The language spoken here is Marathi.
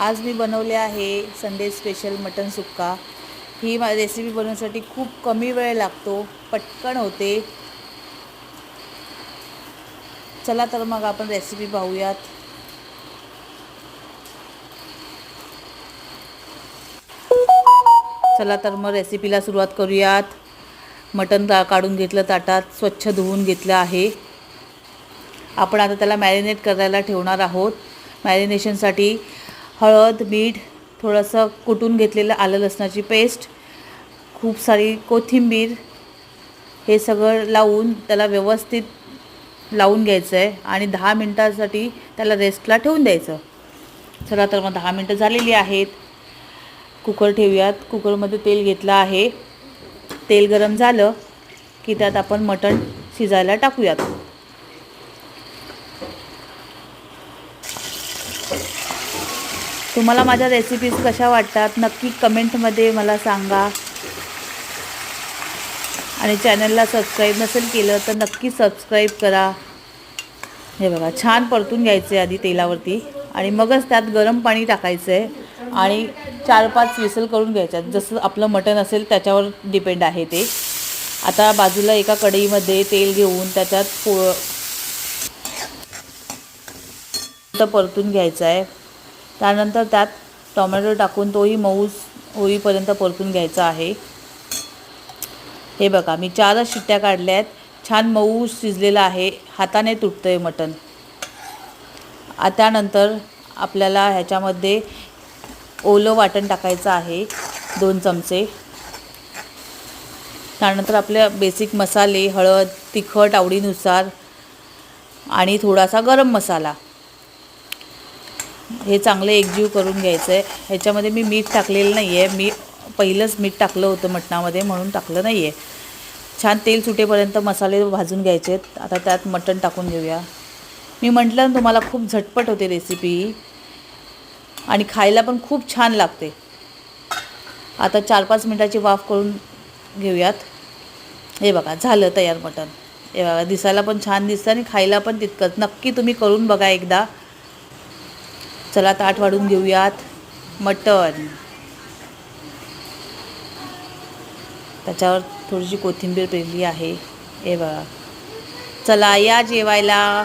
आज मी बनवले आहे संडे स्पेशल मटन सुक्का. ही मा रेसिपी बनवण्यासाठी खूप कमी वेळ लागतो पटकन होते. चला तर मग आपण रेसिपी पाहूयात. चला तर मग रेसिपीला सुरुवात करूयात. मटण ता काढून घेतलं ताटात स्वच्छ धुवून घेतलं आहे. आपण आता त्याला मॅरिनेट करायला ठेवणार आहोत. मॅरिनेशनसाठी हळद मीठ थोडंसं कुटून घेतलेलं आलं लसणाची पेस्ट खूप सारी कोथिंबीर हे सगळं लावून त्याला व्यवस्थित लावून घ्यायचं आहे आणि दहा मिनटासाठी त्याला रेस्टला ठेवून द्यायचं. चला तर मग दहा मिनटं झालेली आहेत. कुकर ठेवूयात. कुकरमध्ये तेल घेतलं आहे. तेल गरम झालं की त्यात आपण मटण शिजायला टाकूयात. तुम्हाला माझ्या रेसिपीज कशा वाटतात? नक्की कमेंटमध्ये मला सांगा. आणि चॅनलला सबस्क्राईब नसेल केलं तर नक्की सबस्क्राईब करा. हे बघा छान परतून घ्यायचं आहे आधी तेलावरती. आणि मगच त्यात गरम पाणी टाकायचं आहे आणि चार पाच विसल करून घ्यायच्यात जसं आपलं मटण असेल त्याच्यावर डिपेंड आहे ते. आता बाजूला एका कढईमध्ये तेल घेऊन त्याच्यात पो परतून घ्यायचं आहे त्यानंतर त्यात टोमॅटो टाकून तोही मऊ होईपर्यंत परतून घ्यायचा आहे. हे बघा मी चारच शिट्ट्या काढल्या आहेत. छान मऊ शिजलेलं आहे. हाताने तुटतं आहे मटण त्यानंतर आपल्याला ह्याच्यामध्ये ओलं वाटण टाकायचं आहे दोन चमचे. त्यानंतर आपल्या बेसिक मसाले हळद तिखट आवडीनुसार आणि थोडासा गरम मसाला. हे चांगलं एकजीव करून घ्यायचं आहे ह्याच्यामध्ये मी मीठ टाकलेलं नाही आहे मी पहिलंच मीठ टाकलं होतं मटणामध्ये म्हणून टाकलं नाही आहे छान तेल सुटेपर्यंत मसाले भाजून घ्यायचे आहेत आता त्यात मटण टाकून घेऊया. मी म्हटलं ना तुम्हाला खूप झटपट होते रेसिपी आणि खायला पण खूप छान लागते. आता चार पाच मिनटाची वाफ करून घेऊयात. हे बघा झालं तयार मटण. हे बघा दिसायला पण छान दिसतं आणि खायला पण तितकंच. नक्की तुम्ही करून बघा एकदा. चला ताट वाढून घेऊयात मटण. त्याच्यावर थोडीशी कोथिंबीर पेरली आहे. हे बघा. चला या जेवायला.